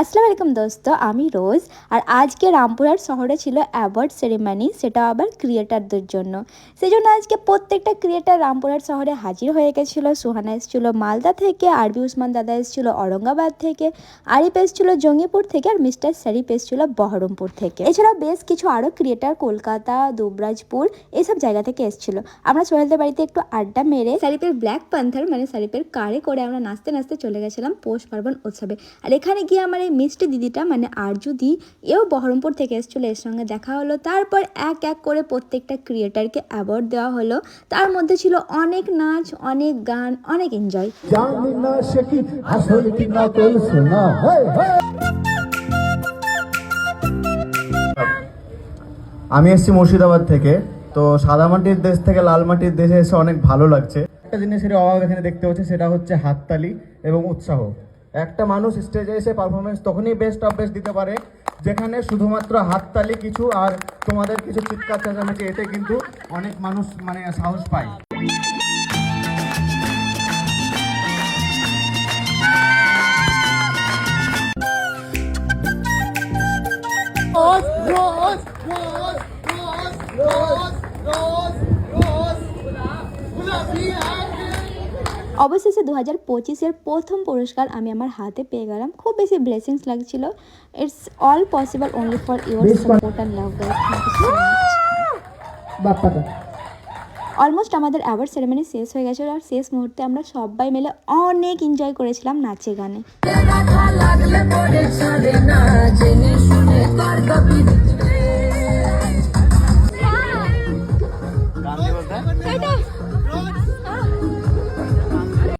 আসসালামু আলাইকুম দোস্ত, আমি রোজ। আর আজকে রামপুরহাট শহরে ছিল অ্যাওয়ার্ড সেরেমনি সেটা আবার ক্রিয়েটারদের জন্য। সেই জন্য আজকে প্রত্যেকটা ক্রিয়েটার রামপুরহাট শহরে হাজির হয়ে গেছিল। সুহানা এসেছিল মালদা থেকে, আরবি উসমান দাদা এসেছিল অরঙ্গাবাদ থেকে, আরিফ এসেছিল জঙ্গিপুর থেকে, আর মিস্টার শরীফ এসেছিল বহরমপুর থেকে। এছাড়াও বেশ কিছু আরও ক্রিয়েটার কলকাতা, দুবরাজপুর এইসব জায়গা থেকে এসেছিল। আমরা সোহেলদের বাড়িতে একটু আড্ডা মেরে শরীফের ব্ল্যাক পান্থার মানে শরীফের কারে করে আমরা নাচতে নাচতে চলে গেছিলাম পৌষ পার্বণ উৎসবে। আর এখানে গিয়ে আমার এই মিষ্টি দিদিটা মানে আরজু দি এও বহরমপুর থেকে এসেছিল, এর সঙ্গে দেখা হলো। তারপর এক এক করে প্রত্যেকটা ক্রিয়েটারকে অ্যাওয়ার্ড দেওয়া হলো। তার মধ্যে ছিল অনেক নাচ, অনেক গান, অনেক এনজয় আমি এসেছি মুর্শিদাবাদ থেকে। তো সাদা মাটির দেশ থেকে লাল মাটির দেশে এসে অনেক ভালো লাগছে। একটা জিনিসের অভাব এখানে দেখতে হচ্ছে সেটা হচ্ছে হাততালি এবং উৎসাহ। একটা মানুষ স্টেজে এসে পারফরমেন্স তখনই বেস্ট অফ বেস্ট দিতে পারে যেখানে শুধুমাত্র হাততালি কিছু আর তোমাদের কিছু চিৎকার চেঁচামেচি এতে কিন্তু অনেক মানুষ মানে সাহস পায় অবশেষে দু হাজার পঁচিশের প্রথম পুরস্কার আমি আমার হাতে পেয়ে গেলাম। খুব বেশি ব্লেসিংস লাগছিল। It's all possible only for your support and love almost আমাদের অ্যাওয়ার্ড সেরেমনি শেষ হয়ে গেছিল আর শেষ মুহূর্তে আমরা সবাই মিলে অনেক এনজয় করেছিলাম নাচে গানে।